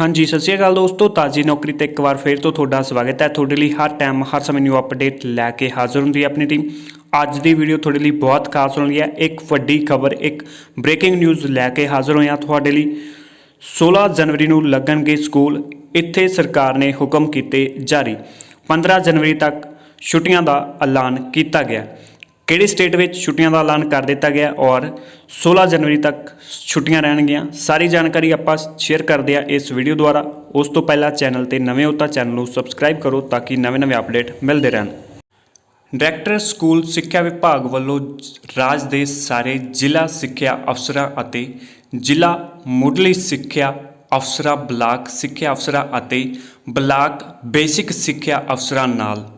ਹਾਂਜੀ, ਸਤਿ ਸ਼੍ਰੀ ਅਕਾਲ ਦੋਸਤੋ। ਤਾਜੀ ਨੌਕਰੀ ਤੇ ਇੱਕ ਵਾਰ ਫੇਰ ਤੋਂ ਤੁਹਾਡਾ ਸਵਾਗਤ ਹੈ। ਤੁਹਾਡੇ ਲਈ ਹਰ ਟਾਈਮ ਹਰ ਸਮੇਂ ਨਿਊ ਅਪਡੇਟ ਲੈ ਕੇ ਹਾਜ਼ਰ ਹੁੰਦੀ ਹੈ ਆਪਣੀ ਟੀਮ ਅੱਜ ਦੀ ਵੀਡੀਓ ਤੁਹਾਡੇ ਲਈ ਬਹੁਤ ਖਾਸ ਹੋਣ ਲਈ ਹੈ। ਇੱਕ ਵੱਡੀ ਖਬਰ, ਇੱਕ ਬ੍ਰੇਕਿੰਗ ਨਿਊਜ਼ ਲੈ ਕੇ ਹਾਜ਼ਰ ਹੋਏ ਹਾਂ ਤੁਹਾਡੇ ਲਈ। 16 ਜਨਵਰੀ ਨੂੰ ਲੱਗਣਗੇ ਸਕੂਲ। ਇੱਥੇ ਸਰਕਾਰ ਨੇ ਹੁਕਮ ਕੀਤੇ ਜਾਰੀ। 15 ਜਨਵਰੀ ਤੱਕ ਛੁੱਟੀਆਂ ਦਾ ਐਲਾਨ ਕੀਤਾ ਗਿਆ। ਕਿਹੜੇ ਸਟੇਟ ਵਿੱਚ ਛੁੱਟੀਆਂ ਦਾ ਐਲਾਨ ਕਰ ਦਿੱਤਾ ਗਿਆ ਔਰ 16 ਜਨਵਰੀ ਤੱਕ ਛੁੱਟੀਆਂ ਰਹਿਣਗੀਆਂ? ਸਾਰੀ ਜਾਣਕਾਰੀ ਆਪਾਂ ਸ਼ੇਅਰ ਕਰਦੇ ਆ ਇਸ ਵੀਡੀਓ ਦੁਆਰਾ। ਉਸ ਤੋਂ ਪਹਿਲਾਂ ਚੈਨਲ ਤੇ ਨਵੇਂ ਹੋ ਤਾਂ ਚੈਨਲ ਨੂੰ ਸਬਸਕ੍ਰਾਈਬ ਕਰੋ ਤਾਂ ਕਿ ਨਵੇਂ-ਨਵੇਂ ਅਪਡੇਟ ਮਿਲਦੇ ਰਹਿਣ। ਡਾਇਰੈਕਟਰ ਸਕੂਲ ਸਿੱਖਿਆ ਵਿਭਾਗ ਵੱਲੋਂ ਰਾਜ ਦੇ ਸਾਰੇ ਜ਼ਿਲ੍ਹਾ ਸਿੱਖਿਆ ਅਫਸਰਾਂ ਅਤੇ ਜ਼ਿਲ੍ਹਾ ਮੁੱਢਲੀ ਸਿੱਖਿਆ ਅਫਸਰਾਂ, ਬਲਾਕ ਸਿੱਖਿਆ ਅਫਸਰਾਂ ਅਤੇ ਬਲਾਕ ਬੇਸਿਕ ਸਿੱਖਿਆ ਅਫਸਰਾਂ ਨਾਲ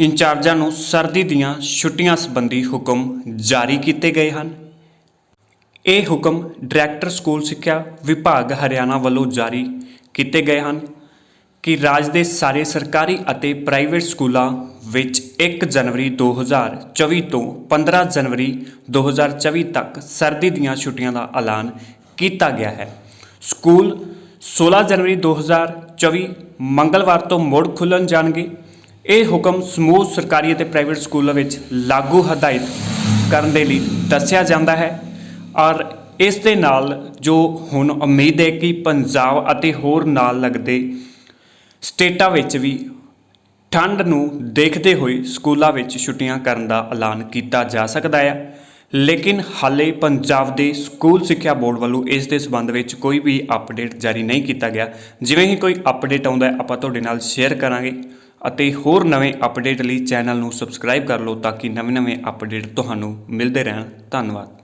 ਇੰਚਾਰਜਾਂ ਨੂੰ ਸਰਦੀ ਦੀਆਂ ਛੁੱਟੀਆਂ ਸੰਬੰਧੀ ਹੁਕਮ ਜਾਰੀ ਕੀਤੇ ਗਏ ਹਨ। ਇਹ ਹੁਕਮ ਡਾਇਰੈਕਟਰ ਸਕੂਲ ਸਿੱਖਿਆ ਵਿਭਾਗ ਹਰਿਆਣਾ ਵੱਲੋਂ ਜਾਰੀ ਕੀਤੇ ਗਏ ਹਨ ਕਿ ਰਾਜ ਦੇ ਸਾਰੇ ਸਰਕਾਰੀ ਅਤੇ ਪ੍ਰਾਈਵੇਟ ਸਕੂਲਾਂ ਵਿੱਚ 1 ਜਨਵਰੀ 2024 ਤੋਂ 15 ਜਨਵਰੀ 2024 ਤੱਕ ਸਰਦੀ ਦੀਆਂ ਛੁੱਟੀਆਂ ਦਾ ਐਲਾਨ ਕੀਤਾ ਗਿਆ ਹੈ। ਸਕੂਲ 16 ਜਨਵਰੀ 2024 ਮੰਗਲਵਾਰ ਤੋਂ ਮੁੜ ਖੁੱਲ੍ਹਣ ਜਾਣਗੇ। ਇਹ ਹੁਕਮ ਸਮੂਹ, ਸਰਕਾਰੀ ਅਤੇ ਪ੍ਰਾਈਵੇਟ ਸਕੂਲਾਂ ਵਿੱਚ ਲਾਗੂ ਹਦਾਇਤ ਕਰਨ ਦੇ ਲਈ ਦੱਸਿਆ ਜਾਂਦਾ ਹੈ ਔਰ ਇਸ ਦੇ ਨਾਲ ਜੋ ਹੁਣ ਉਮੀਦ ਹੈ ਕਿ ਪੰਜਾਬ ਅਤੇ ਹੋਰ ਨਾਲ ਲੱਗਦੇ ਸਟੇਟਾਂ ਵਿੱਚ ਵੀ ਠੰਡ ਨੂੰ ਦੇਖਦੇ ਹੋਏ ਸਕੂਲਾਂ ਵਿੱਚ ਛੁੱਟੀਆਂ ਕਰਨ ਦਾ ਐਲਾਨ ਕੀਤਾ ਜਾ ਸਕਦਾ ਹੈ। ਲੇਕਿਨ ਹਾਲੇ ਪੰਜਾਬ ਦੇ ਸਕੂਲ ਸਿੱਖਿਆ ਬੋਰਡ ਵੱਲੋਂ ਇਸ ਦੇ ਸਬੰਧ ਵਿੱਚ ਕੋਈ ਵੀ ਅਪਡੇਟ ਜਾਰੀ ਨਹੀਂ ਕੀਤਾ ਗਿਆ। ਜਿਵੇਂ ਹੀ ਕੋਈ ਅਪਡੇਟ ਆਉਂਦਾ ਹੈ, ਆਪਾਂ ਤੁਹਾਡੇ ਨਾਲ ਸ਼ੇਅਰ ਕਰਾਂਗੇ ਅਤੇ ਹੋਰ ਨਵੇਂ ਅਪਡੇਟ ਲਈ ਚੈਨਲ ਨੂੰ ਸਬਸਕ੍ਰਾਈਬ ਕਰ ਲਓ ਤਾਂ ਕਿ ਨਵੇਂ-ਨਵੇਂ ਅਪਡੇਟ ਤੁਹਾਨੂੰ ਮਿਲਦੇ ਰਹਿਣ। ਧੰਨਵਾਦ।